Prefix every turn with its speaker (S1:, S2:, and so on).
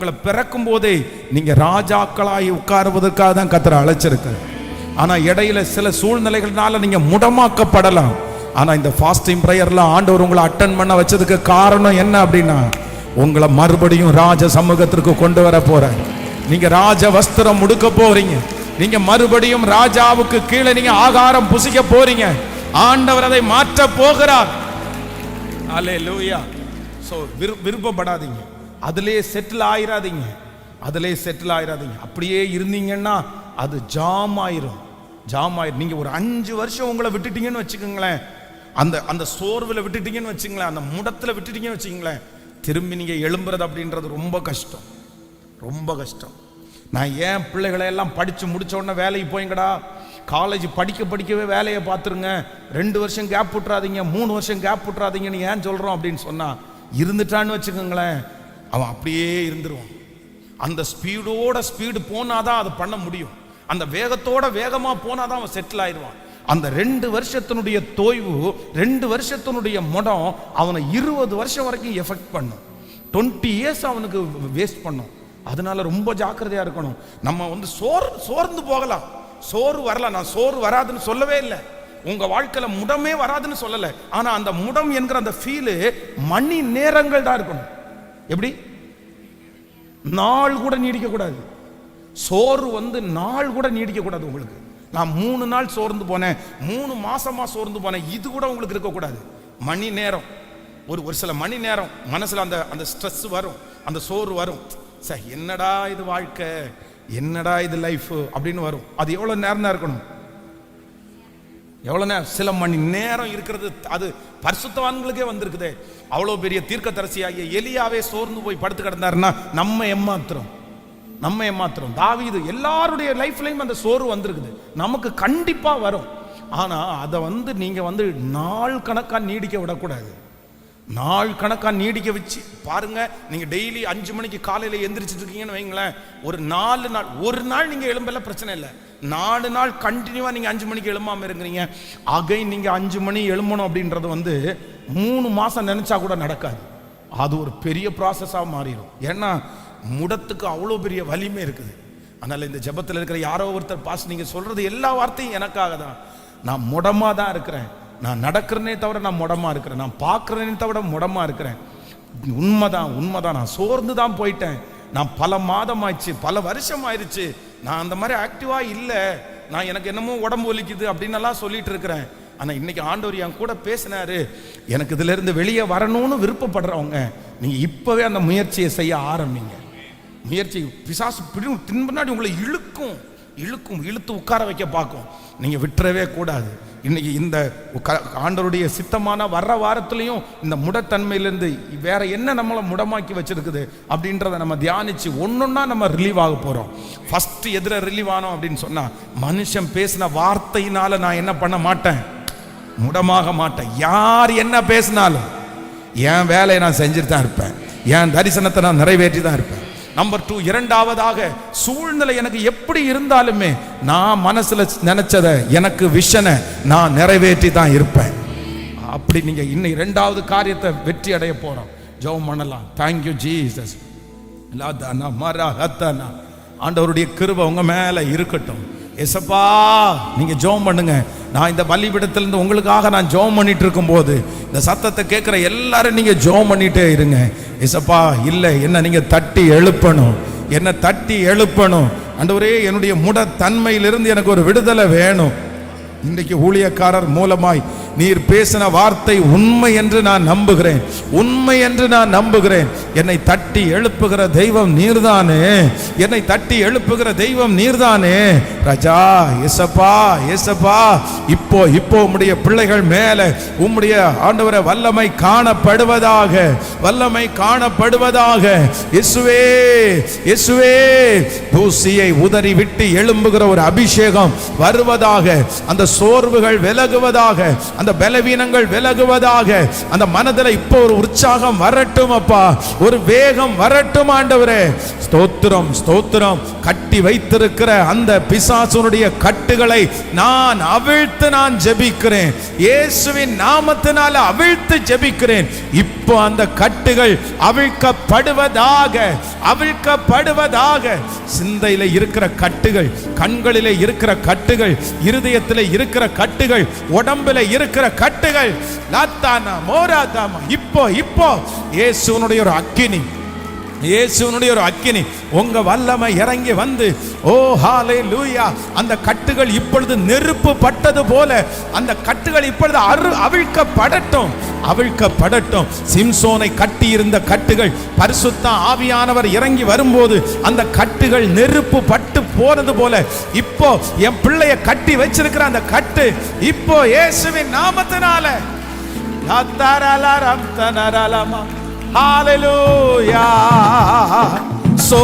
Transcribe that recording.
S1: உங்களை பிறக்கும் போதே நீங்க ராஜாக்களாய் உட்காருவதற்காக தான் கத்தரை அழைச்சிருக்கு ஆனா இடையில சில சூழ்நிலைகள்னால நீங்க முடமாக்கப்படலாம். ஆனா இந்த ஃபாஸ்டிங் ப்ரேயர்ல ஆண்டவர் உங்களை அட்டன் பண்ண வச்சதுக்கு காரணம் என்ன அப்படின்னா உங்களை மறுபடியும் ராஜ சமூகத்திற்கு கொண்டு வர போற நீங்க ராஜ வஸ்திரம் முடுக்க போறீங்க. நீங்க மறுபடியும் ராஜாவுக்கு கீழே நீங்க ஆகாரம் புசிக்க போறீங்க. ஆண்டவர் அதை மாற்ற போகிறார். அலே லூயா ஸோ விரு விருப்பப்படாதீங்க. அதிலே செட்டில் ஆயிராதீங்க. அதிலே செட்டில் ஆயிராதீங்க. அப்படியே இருந்தீங்கன்னா அது ஜாம் ஆயிரும். ஜாம் ஆயிரும். நீங்கள் ஒரு அஞ்சு வருஷம் உங்களை விட்டுட்டீங்கன்னு வச்சுக்கோங்களேன். அந்த அந்த சோர்வில் விட்டுட்டீங்கன்னு வச்சுங்களேன் அந்த முடத்தில் விட்டுட்டீங்கன்னு வச்சுங்களேன் திரும்பி நீங்கள் எழும்புறது அப்படின்றது ரொம்ப கஷ்டம். ரொம்ப கஷ்டம். நான் ஏன் பிள்ளைகளை எல்லாம் படித்து முடிச்ச உடனே வேலைக்கு போயிங்கடா? காலேஜ் படிக்க படிக்கவே வேலையை பார்த்துருங்க. ரெண்டு வருஷம் கேப் விட்றாதீங்க மூணு வருஷம் கேப் விட்றாதீங்கன்னு ஏன் சொல்கிறோம் அப்படின்னு சொன்னால் இருந்துட்டான்னு வச்சுக்கோங்களேன். அவன் அப்படியே இருந்துருவான். அந்த ஸ்பீடோட ஸ்பீடு போனாதான் அதை பண்ண முடியும். அந்த வேகத்தோட வேகமாக போனாதான் அவன் செட்டில் ஆயிடுவான். அந்த ரெண்டு வருஷத்தினுடைய தோய்வு ரெண்டு வருஷத்தினுடைய முடம் அவனை இருபது வருஷம் வரைக்கும் எஃபெக்ட் பண்ணும். டுவெண்ட்டி இயர்ஸ் அவனுக்கு வேஸ்ட் பண்ணும். அதனால ரொம்ப ஜாக்கிரதையாக இருக்கணும். நம்ம வந்து சோர் சோர்ந்து போகலாம். சோறு வரலாம் நான் சோறு வராதுன்னு சொல்லவே இல்லை. உங்க வாழ்க்கையில முடமே வராதுன்னு சொல்லலை. ஆனா அந்த முடம் என்கிற அந்த ஃபீலு மணி நேரங்கள் தான் இருக்கணும். எப்படி? நாள் கூட நீடிக்கக்கூடாது சோறு வந்து நாள் கூட நீடிக்கக்கூடாது உங்களுக்கு. நான் மூணு நாள் சோர்ந்து போனேன் மூணு மாசமா சோர்ந்து போனேன் இது கூட உங்களுக்கு இருக்கக்கூடாது மணி நேரம். ஒரு ஒரு சில மணி நேரம் மனசுல அந்த அந்த ஸ்ட்ரெஸ் வரும் அந்த சோறு வரும். சார் என்னடா இது வாழ்க்கை? என்னடா இது லைஃப் அப்படின்னு வரும். அது எவ்வளவு நேரம் தான் இருக்கணும்? எவ்வளோ நேரம்? சில மணி நேரம் இருக்கிறது. அது பரிசுத்தவான்களுக்கே வந்திருக்குது. அவ்வளோ பெரிய தீர்க்கதரிசியாகிய எலியாவே சோர்ந்து போய் படுத்து கிடந்தாருன்னா நம்ம எம்மாத்திரம் நம்ம ஏமாத்துறோம். தாவிது எல்லாருடைய லைஃப்லையும் அந்த சோறு வந்திருக்குது. நமக்கு கண்டிப்பாக வரும். ஆனால் அதை வந்து நீங்கள் வந்து நாள் கணக்காக நீடிக்க விடக்கூடாது. நாள் கணக்காக நீடிக்க வச்சு பாருங்க நீங்க டெய்லி அஞ்சு மணிக்கு காலையில எந்திரிச்சிட்டு இருக்கீங்கன்னு வைங்களேன் ஒரு நாலு நாள் ஒரு நாள் நீங்க எழும்பல பிரச்சனை இல்லை. நாலு நாள் கண்டினியூவா நீங்க அஞ்சு மணிக்கு எழும்பாம இருக்கிறீங்க. அகை நீங்க அஞ்சு மணி எழும்பணும் அப்படின்றது வந்து மூணு மாசம் நினைச்சா கூட நடக்காது. அது ஒரு பெரிய ப்ராசஸாக மாறிடும் ஏன்னா முடத்துக்கு அவ்வளோ பெரிய வலிமை இருக்குது. அதனால் இந்த ஜெபத்தில் இருக்கிற யாரோ ஒருத்தர் பாஸ் நீங்கள் சொல்கிறது எல்லா வார்த்தையும் எனக்காக தான். நான் முடமாக தான் இருக்கிறேன். நான் நடக்கிறேனே தவிர நான் முடமா இருக்கிறேன். நான் பார்க்குறேனே தவிர முடமா இருக்கிறேன். உண்மைதான் உண்மைதான். நான் சோர்ந்து தான் போயிட்டேன். நான் பல மாதம் ஆயிடுச்சு பல வருஷம் ஆயிடுச்சு நான் அந்த மாதிரி ஆக்டிவா இல்லை. நான் எனக்கு என்னமோ உடம்பு ஒலிக்குது அப்படின்னு எல்லாம் சொல்லிட்டு இருக்கிறேன். ஆனால் இன்னைக்கு ஆண்டவர் என் கூட பேசினாரு. எனக்கு இதுல இருந்து வெளியே வரணும்னு விருப்பப்படுறவங்க நீங்க இப்பவே அந்த முயற்சியை செய்ய ஆரம்பிங்க. முயற்சி பிசாசு பிடி- பின்னாடி உங்களை இழுக்கும். இழுக்கும் இழுத்து உட்கார வைக்க பார்க்கும். நீங்கள் விட்டுறவே கூடாது. இன்னைக்கு இந்த ஆண்டருடைய சித்தமான வர்ற வாரத்துலையும் இந்த முடத்தன்மையிலேருந்து வேற என்ன நம்மளை முடமாக்கி வச்சிருக்குது அப்படின்றத நம்ம தியானிச்சு ஒன்றுன்னா நம்ம ரிலீவ் ஆக போகிறோம் ஃபர்ஸ்ட் எதிர ரிலீவ் ஆனோம் அப்படின்னு சொன்னால் மனுஷன் பேசின வார்த்தையினால நான் என்ன பண்ண மாட்டேன்? முடமாக மாட்டேன். யார் என்ன பேசினாலும் என் வேலையை நான் செஞ்சுட்டு தான் இருப்பேன். என் தரிசனத்தை நான் நிறைவேற்றி தான் இருப்பேன். நம்பர் டூ இரண்டாவதாக சூழ்நிலை எனக்கு எப்படி இருந்தாலுமே நான் மனசுல நினைச்சதை எனக்கு விஷனை நான் நிறைவேற்றி தான் இருப்பேன். அப்படி நீங்க இன்னும் இரண்டாவது காரியத்தை வெற்றி அடைய போறோம். ஜெபம் பண்ணலாம். தேங்க்யூ ஜீசஸ் லாதானா மரா ஹத்தானா ஆண்டவருடைய கிருபை உங்க மேல இருக்கட்டும். எசப்பா நீங்க ஜெபம் பண்ணுங்க. நான் இந்த பலிபிடத்திலிருந்து உங்களுக்காக நான் ஜோம் பண்ணிட்டு இருக்கும்போது இந்த சத்தத்தை கேட்குற எல்லாரும் நீங்க ஜெபம் பண்ணிட்டே இருங்க. இசப்பா இல்லை என்ன நீங்கள் தட்டி எழுப்பணும். என்ன தட்டி எழுப்பணும். அண்டவரே என்னுடைய முட தன்மையிலிருந்து எனக்கு ஒரு விடுதலை வேணும். இன்றைக்கு ஊழியக்காரர் மூலமாய் நீர் பேசின வார்த்தை உண்மை என்று நான் நம்புகிறேன். உண்மை என்று நான் நம்புகிறேன். என்னை தட்டி எழுப்புகிற தெய்வம் நீர்தானே. என்னை தட்டி எழுப்புகிற தெய்வம் நீர்தானே. ரஜா எசப்பா எசப்பா இப்போ இப்போ உம்முடைய பிள்ளைகள் மேல உம்முடைய ஆண்டவரை வல்லமை காணப்படுவதாக வல்லமை காணப்படுவதாக. இசுவே இசுவே தூசியை உதறி விட்டு எழும்புகிற ஒரு அபிஷேகம் வருவதாக அந்த சோர்வுகள் விலகுவதாக அந்த பலவீனங்கள் விலகுவதாக அந்த மனதில் இப்போ ஒரு உற்சாகம் வரட்டும் அப்பா. ஒரு வேகம் வரட்டும் ஆண்டவரே. ஸ்தோத்திரம் ஸ்தோத்திரம். கட்டி வைத்திருக்கிற அந்த பிசாசுனுடைய கட்டுகளை நான் அவிழ்த்து நான் ஜெபிக்கிறேன். இயேசுவின் நாமத்தினால அவிழ்த்து ஜெபிக்கிறேன். இப்போ அந்த கட்டுகள் அவிழ்க்கப்படுவதாக அவிழ்க்கப்படுவதாக. சிந்தையில இருக்கிற கட்டுகள் கண்களில் இருக்கிற கட்டுகள் இருதயத்தில் இருக்கிற கட்டுகள் உடம்பில் இருக்கிற இருக்கிற கட்டுகள். லாத்தானா மோராதாமா இப்போ இப்போ. இயேசுனுடைய ஒரு அக்கினி. இயேசுனுடைய ஒரு அக்கினி. உங்க வல்லமை இறங்கி வந்து ஓ ஹாலே லூயா அந்த கட்டுகள் இப்பொழுது நெருப்பு பட்டது போல அந்த கட்டுகள் இப்பொழுது அரு அவிழ்க்கப்படட்டும். அவிழ்க்கப்படட்டும். சிம்சோனை கட்டி இருந்த கட்டுகள் பரிசுத்த ஆவியானவர் இறங்கி வரும்போது அந்த கட்டுகள் நெருப்பு பட்டு போனது போல இப்போ என் பிள்ளைய கட்டி வச்சிருக்கிற அந்த கட்டு இப்போ இயேசுவின் நாமத்தினால லத்தரலரம் தனரலமா Hallelujah. சோ